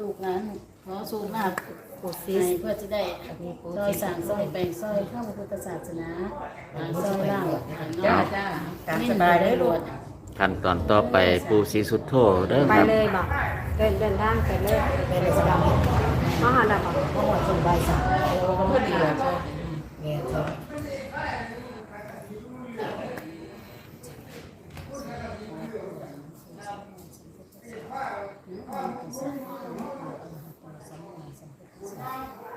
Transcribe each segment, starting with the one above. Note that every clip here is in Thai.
ลูกหลานขอสูงลาภปูซีให้เพื่อจะได้ซอยสั่งซอยแปลงซอยเข้าพระพุทธศาสนาอ่าซอยล่างจ้าจ้าตามสบายเลยลูกขั้นตอนต่อไปปูสีสุดโทเด้อไปครับเลยบอกเดินเดินทางไปเลยไปเลยสบายมาหาดับบอกเพราะว่าสบายสายเราก็ไม่ดีเลยแม่จ้า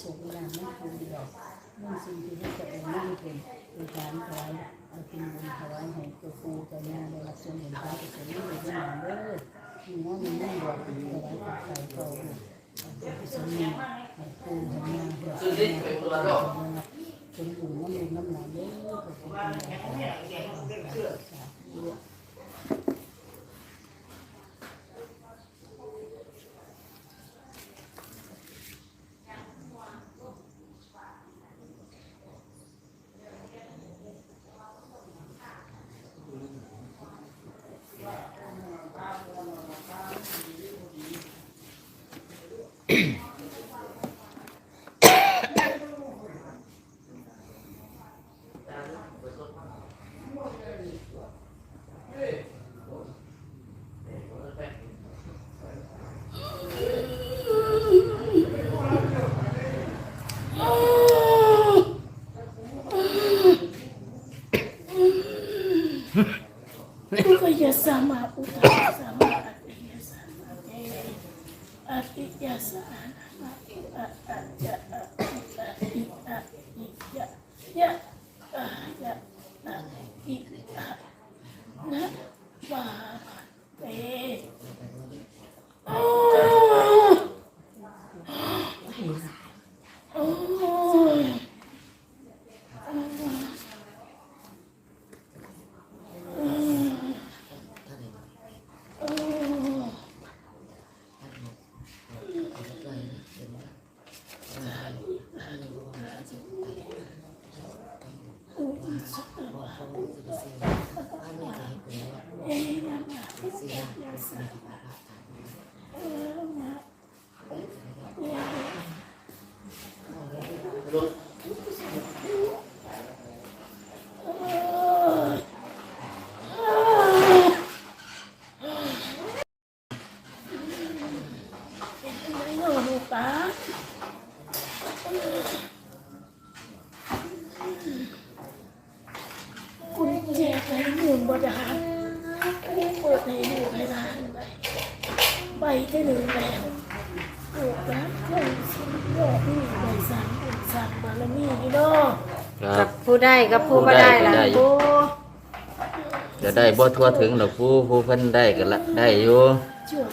สุขเวลาไม่ควรเดียวนั่นสิ่งที่ให้ตัวเองนั่นเป็นคือการถวายเอากินบุญถวายให้ตัวครูตัวย่าได้รับส่วนบุญพระกุศลนี้ในหนานเด้อมีว่ามีนั่งบอกถวายปัจจัยต่อบุญเอากุศลนี้ให้ครูให้ย่เดือดร้อนเป็นบุญน้ำบุญน้ำหลานเด้อขอบคุณค่ ผู้ได้กับผู้บ่ได้ล่ะผู้ จะได้บ่ทั่วถึงดอกผู้ผู้เพิ่นได้ก็ละได้อยู่ช่วย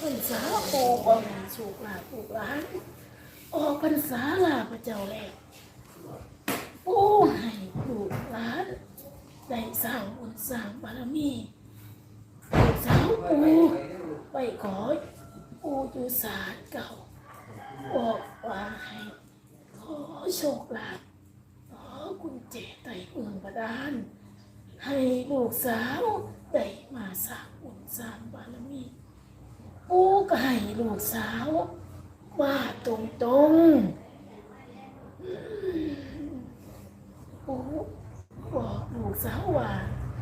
พรรษาโปกองสุกหลาปลูกหลานออกพรรษาลาพระเจ้าแล้วปูให้ลูกหลานได้สร้างบุญสร้างบารมีลูกสาวปูไปขอปูอยู่ศาลเก่าบอกว่าให้ขอโชคลาภขอ กุญแจไต่เมืองบาดาลให้ลูกสาวได้มาสร้างบุญสร้างบารมีปูก็ให้ลูกสาวมาตรงตรงๆอืมปูบอกลูกสาวว่า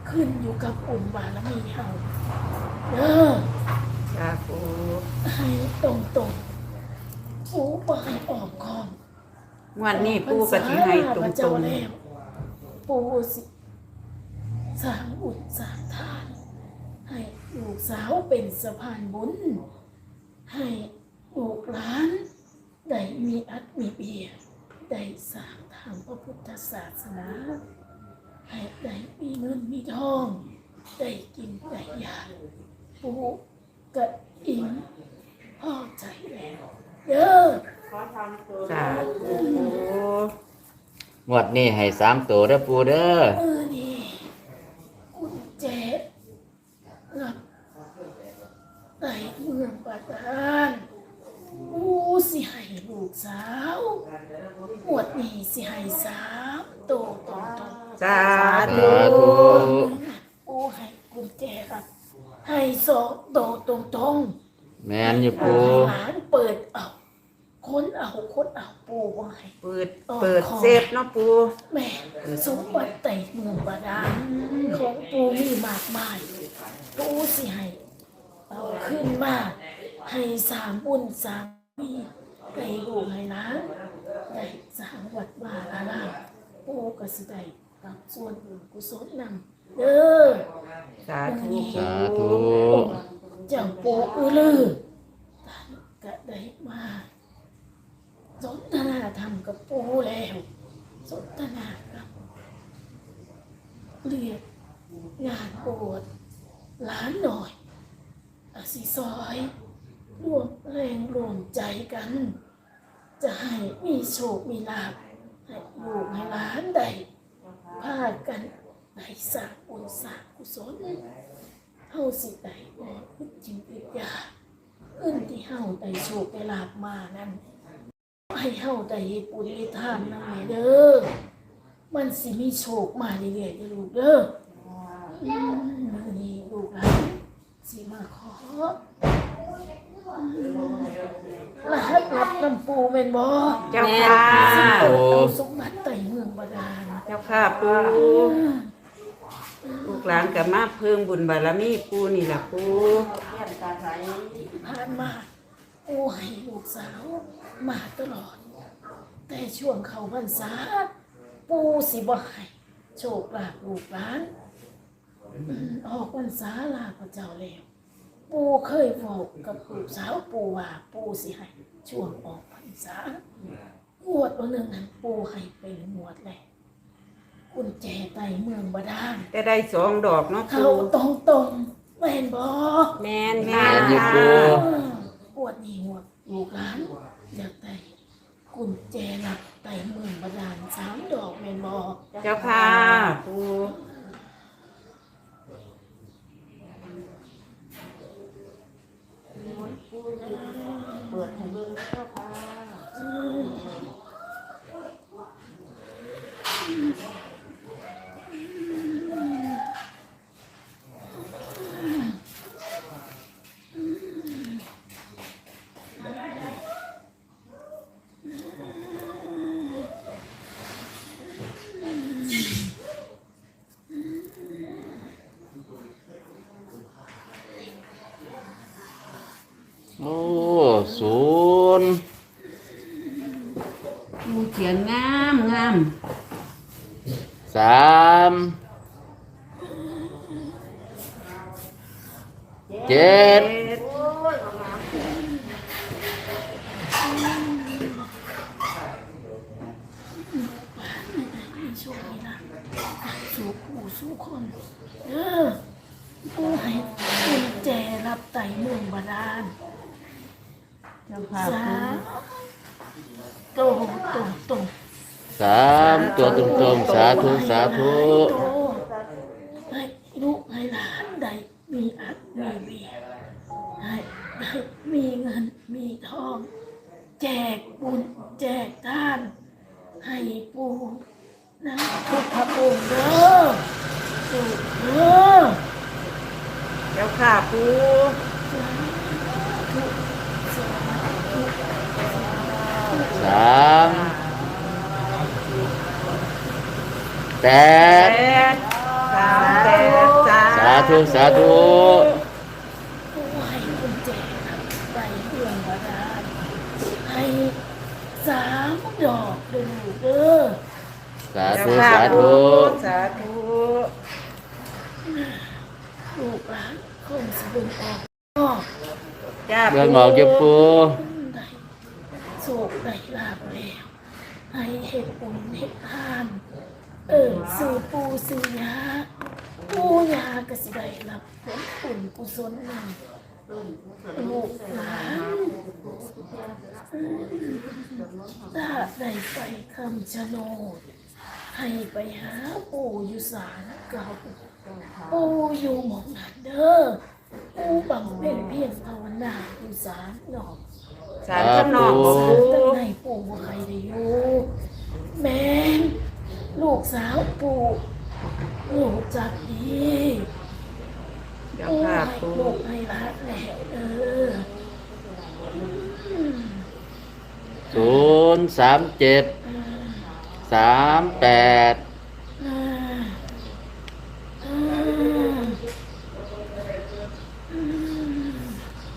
ขึ้นอยู่กับบุญบารมีเฮาเด้อจ้าผู้ให้ตรงตรง วันนี้ปูก็สิให้ตพระเจ้ารงแล้วปู่สิสร้างบุญสร้างทาน ให้ลูกสาวเป็นสะพานบุญ ให้ลูกหลาน ได้มีอัดมีเบียได้สร้างทางพระพุทธศาสนา ให้ได้มีเงินมีทอง ได้กินได้ยาปู่กะอิ่มพอใจแล้วเด้อ สาธุงวดนี้ให้สามตัวเด้อปูเด้อเออนี่กุญแจรับในเมืองปัตตานกูสิให้ลูกสาวหมวดนี้สิให้สามโตตรงตรงสาสาธุธุกูให้กุญแจรับ ให้สองโตตรงตรงแม่นอยู่ๆปูหลานเปิดเอา ค้นเอาค้นเอาปูไว้เปิดเปิดเซฟเนาะปูแม่สมบัติไต่เมืองบาดาลของปูมีมากมายปูสิให้เอาขึ้นมาให้สร้างบุญสร้างมีให้ลูกให้หลานได้สร้างวัดวาอารามปูก็สิได้รับส่วนบุญกุศลนำเด้อสาธุสาธุเจ้าปูอือลือท่านก็ได้มาส นาธรรมกับปูแล้วสนทนากับเรียกงานโบสถ์หลานหน่อยอสิซอยรวมแรงรวมใจกัน จะให้มีโชค มีลาภให้ลูกให้หลานได้พากันได้สร้างบุญสร้างกุศลเฮาสิได้บ่อึดจิตอึดยาเอิ้นที่เฮาได้โชคได้ลาบมานั้น ให้เฮาได้เฮ็ดบุญเฮ็ดทานนำแม่เด้อมันสิมีโชคมาเรื่อยๆเด้อลูกเด้ออืมมื้อนี้ลูกหลานสิมาขออืมรหัสรับน้ำปูแม่นบ่เจ้าค่ะเปิดเอาสมบัติใต้เมืองบาดาลเจ้าค่ะปูลูกหลานกับมาเพิ่มบุญบารมีปูนี่ล่ะปูผ่านมา โอ้ให้ลูกสาวมาตลอด แต่ช่วงเขาพรรษา ปูสิบ่ให้โชคลาภลูกหลานอืมออกพรรษาลาพระเจ้าแล้ว ปูเคยบอกกับลูกสาวปูว่าปูสิให้ช่วงออกพรรษางวดวันหนึ่งนั้นปูให้เป็นงวดแหละกุญแจไต่เมืองบาดาลจะได้สองดอกเนาะเขาปูตรงตรงๆแม่นบอ แม่นแม่ค่ะนอยู่ปูปว ดหนีหัวลูกหลานอยากได้กุญแจหลักไต่เมืองบาดาลสามดอกแม่นบอเจ้าค่ะปูเปิดให้เบิ่งเจ้าค่ะ โอ้ศูนย์ ปูเขียนงามงาม สามเจ็ด มีโชคดีนะสู้ผู้สู้คนเออผู้ให้กุญแจรับไต่เมืองบาดาลสาปูมโตโตโตสามตัวตรงๆสาธุสาธุให้ลูกให้หลานได้มีอัดมีเบียร์ให้ได้มี เงินมีทอง แจกบุญแจกทาน ให้ปูนะทุกพระองค์เด้อสุขเด้อเจ้าค่ะปูสามแปแปดดสามแปดสาสาธุสาธุ ผู้ให้กุญแจไปเรื่องบาดาลให้สามดอกเด้อลูกเด้อสาธุสาธุสาธุลูกหลานคงสิเบิ่งออกนอกจ้าเรื่องออกจะปูได้โศกได้ลาบแล้วให้เห็ดบุญเห็ดทานเออสื่อปูสื่อยาปูยาก็สิได้รับผลบุญกุศลนั่นลูกหลาน ถ้าได้ไปคำชะโนดให้ไปหาปู่อยู่ศาลเก่าปู่อยู่หมองนั้นเด้อปู่บังเพ็ญเพียรภาวนาอยู่ศาลนอกสารข้างนอกศาปูลตั้งในปู่บ่ใครได้อยู่แม่นลูกสาวปู่ลูกจักดีเจ้าปู่ค่ะให้ปูลูกให้รักแล้วเอออืม ศู นย์สามเจ็ดสามแปดอ่าอ่าอืม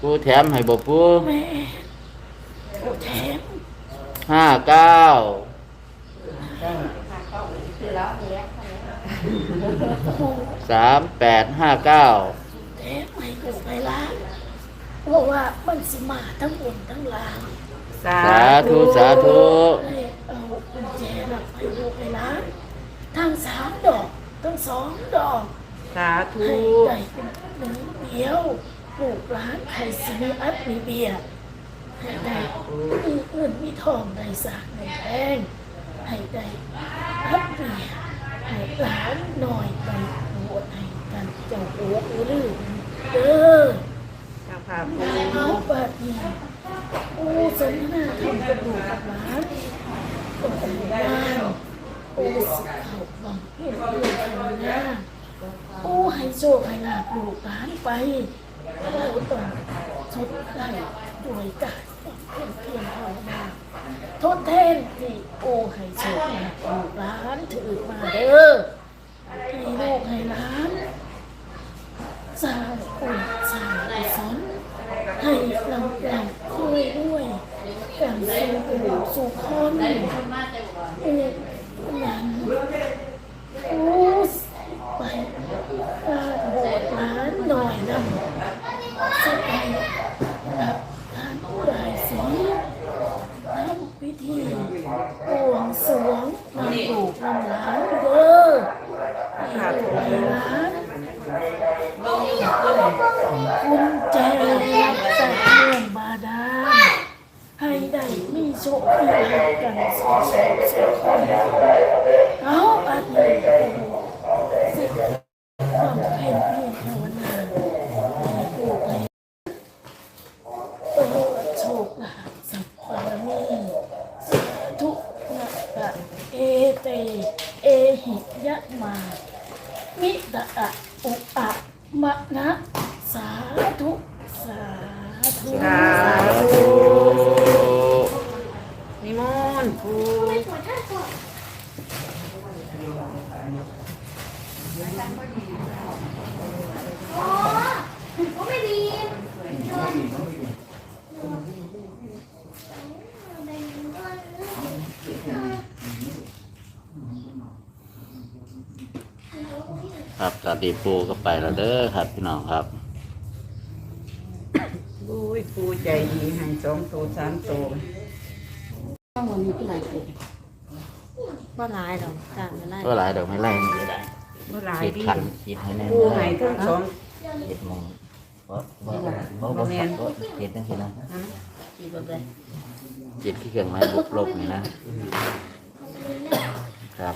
ปูแถมให้บ่ปูแม่โอ้แถมห้าเก้าโอ้สามแปดห้าเก้า แถมให้กูไปละ เพราะว่ามันสิมาทั้งบนทั้งล่างสาสาธุสาธุให้เอากุญแจรับให้ลูกไปละทั้งสามดอกทั้งสองดอก สาธุให้ได้เป็นหนึ่งเดียวลูกหลานใครสิมีอัดมีเบียร์ให้ได้มีเงินมีทองได้สร้างได้แพงให้ได้อัดเบียร์ให้หลานหน่อยไปบวชให้กันเจ้าโอ้อือลือเด้อเจ้า ค่ะปูเอาแบบนี้โอ้สนทนาทำกระดูกกับหลานก็เป็นบ้านโอ้สิเขาบังเห็นเรื่องทำงาโอ้ให้โชคให้ลาบลูกหลานไปโอ้ต้องทดได้ด้วยการเพียงเพียงภาวนาทดแทนที่โอ้ให้โชคให้ลาบลูกหลานถือมาเด้อให้ลูกให้หลานสร้างอุณสร้างกุศล ให้ลำลำคุยด้วยกันสู่ปู่สู่คนเอกนั้นโอ้ไปโบสถ์ร้านหน่อยนำจะไปรับทานบายสีทำพิธีบวงสรวงนำลูกนำหลานเด้อให้ลูกให้หลานคุณแจ รับจากเรื่องบาดาลให้ได้มีโชคมีลาภกันสุขสุขสุขคนเอาอันนี้สิความเพียรเพียรภาวนาให้ลูกให้เออโชคลาภสัพพารมีสาธุนะกะเอเต เอหิยะมา มิตะอะอุอะมะนะสาธุสาธุ สาธุนิมนต์ปูครับสาธิปูก็ไปแล้วเด้อครับพี่น้องครับ ยปูใจดีให้สองตัวสามตัวต้องวันนี้ที่ไหนเป็นว่าหลายดอกจ้าไม่ได้ก็หลายดอกไม่ไล่นี่ก็ได้เมื่อหลายคิดดีขันคิดให้แน่นปูให้ทั้งสองคิดมองบ่บ่บ่บ่บ่บ่คิดจังซี่นะกี่แบบใดจิตที่เครื่องไม้บุกลบนี่นะ ครับ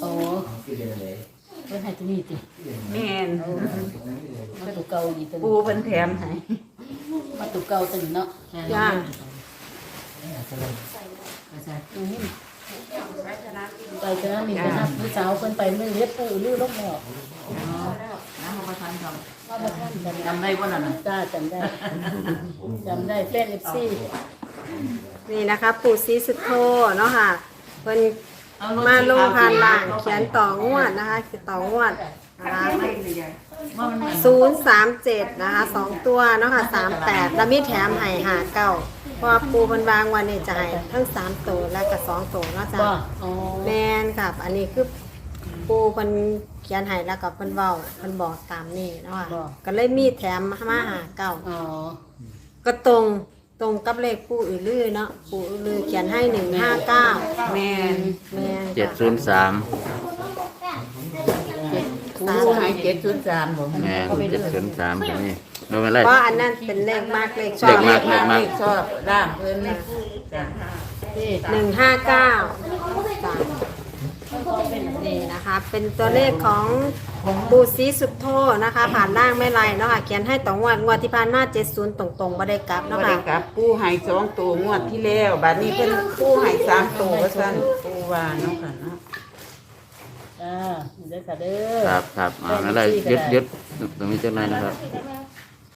โอ้ เพิ่นให้ตัวนี้ติแม่นมาตัวเก่าดีตัวปูนี้เป็นแถมให้มาตัวเก่าตัวนี้เนาะจ้าอืมไปเจอมีไปนับผู้สาวเพิ่นไปเรื่องเล็บปูลื้อลกหมอกน้ำมาทานทว่าบ่ทันจำได้บ่นั่นน่ะจ้าจำได้จำได้แฟน FC นี่นะคะ ปู่ซีสุดโทเนาะค่ะเพิ่น มาลงผ่านล่างเขียนต่องวดนะคะคือต่องวดนะคะว่ามันศูนย์สามเจ็ดนะคะสองตัวเนาะค่ะสามแปดแล้วมีแถมให้หาเก้าเพราะว่าปูเพันวางวันนี้จะให้ทั้งสามตัวและกับสองตัวเนาะจ้ะบ่อ๋อแมนครับอันนี้คือปูเพันเขียนให้แล้วกับเพันเว้าเพันบอกตามนี่เนาะค่ะก็เลยมีแถมมาหาเก้าอ๋อก็ตรง ตรงกับเลขปูอือลือเนาะปูอือลือเขียนให้หนึ่งห้าเก้าแม่นแมนเจ็ดค่ะศูนย์สามผู้หายเจ็ดศูนย์สามผมแม่นเจ็ดศูนย์สามตรงนี้ดูไม่ไรเพราะอันนั้นเป็นเลขมากเลขชอเลบขมากเลขมาก ชอบร่างเพิ่นจ้ะหนึ่งห้าเก้า นี่นะคะ เป็นตัวเลขของปูซีสุดโทนะคะ ผ่านร่างไม่ไรเนาะค่ะเขียนให้ต่องวดงวดที่ผ่านมาเจ็ดศูนย์ตรงๆบ่ได้กลับบ่เนาะได้ค่ะกลับปูใหายสองตัวงวดที่แล้วบัดนี้เพิ่นปูใหายสามตัวว่าซั่นปูว่าเนาะค่ะเนาะจ้าเด้อค่ะเด้อ ครับครับอ่าไม่ไรยึดยึดตรงนี้จังไรนะครับแ